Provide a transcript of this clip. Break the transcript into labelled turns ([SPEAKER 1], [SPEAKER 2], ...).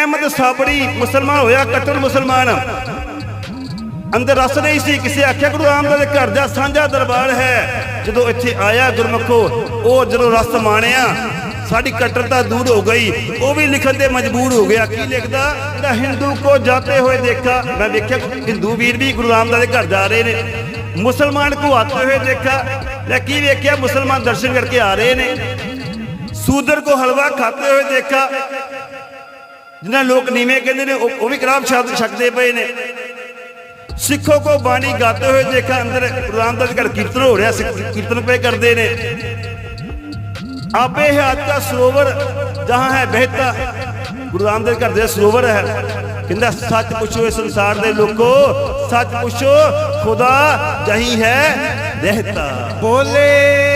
[SPEAKER 1] ਅਹਿਮਦ ਸਾਬੜੀ ਮੁਸਲਮਾਨ ਹੋਇਆ ਕੱਟੜ ਮੁਸਲਮਾਨ। ਅੰਦਰ ਰਸ ਨਹੀਂ ਸੀ, ਕਿਸੇ ਆਖਿਆ, ਗੁਰੂ ਰਾਮਦਾਸ ਦੇ ਘਰ ਦਾ ਸਾਂਝਾ ਦਰਬਾਰ ਹੈ। ਜਦੋਂ ਇੱਥੇ ਆਇਆ ਗੁਰਮਖੋ ਉਹ ਜਦੋਂ ਰਸ ਮਾਣਿਆ, ਸਾਡੀ ਕੱਟੜਤਾ ਦੂਰ ਹੋ ਗਈ, ਉਹ ਵੀ ਲਿਖਣ ਤੇ ਮਜਬੂਰ ਹੋ ਗਿਆ। ਕੀ ਲਿਖਦਾ? ਜਿਹੜਾ ਹਿੰਦੂ ਕੋ ਜਾਤੇ ਹੋਏ ਦੇਖਾ। ਮੈਂ ਵੇਖਿਆ, ਹਿੰਦੂ ਵੀਰ ਵੀ ਗੁਰੂ ਰਾਮਦਾਸ ਦੇ ਘਰ ਜਾ ਰਹੇ ਨੇ। ਮੁਸਲਮਾਨ ਕੋ ਆਤੇ ਹੋਏ ਦੇਖਾ। ਲੈ ਕੀ ਵੇਖਿਆ? ਮੁਸਲਮਾਨ ਦਰਸ਼ਨ ਕਰਕੇ ਆ ਰਹੇ ਨੇ। ਸੂਦਰ ਕੋ ਹਲਵਾ ਖਾਤੇ ਹੋਏ ਦੇਖਾ। ਜਿਨ੍ਹਾਂ ਲੋਕ ਨੀਵੇਂ ਕਹਿੰਦੇ ਨੇ, ਉਹ ਵੀ ਕਰਾਮ ਸ਼ਬਦ ਛਕਦੇ ਪਏ ਨੇ। ਸਿੱਖੋ ਕੋ ਬਾਣੀ ਗਾਤੇ ਹੋਏ ਦੇਖਾ, ਅੰਦਰ ਗੁਰੂ ਰਾਮਦਾਸ ਘਰ ਕੀਰਤਨ ਹੋ ਰਿਹਾ ਕੀਰਤਨ ਪਏ ਕਰਦੇ ਨੇ। ਆਪੇ ਹੱਥ ਦਾ ਸਰੋਵਰ, ਜਹਾਂ ਹੈ ਬਹਿਤਾ। ਗੁਰੂ ਰਾਮਦਾਸ ਘਰ ਦੇ ਸਰੋਵਰ ਹੈ। ਕਹਿੰਦਾ, ਸੱਚ ਪੁੱਛੋ ਇਸ ਸੰਸਾਰ ਦੇ ਲੋਕੋ, ਸੱਚ ਪੁੱਛੋ, ਖੁਦਾ ਜਹੀ ਹੈ ਰਹਿਤਾ
[SPEAKER 2] ਬੋਲੇ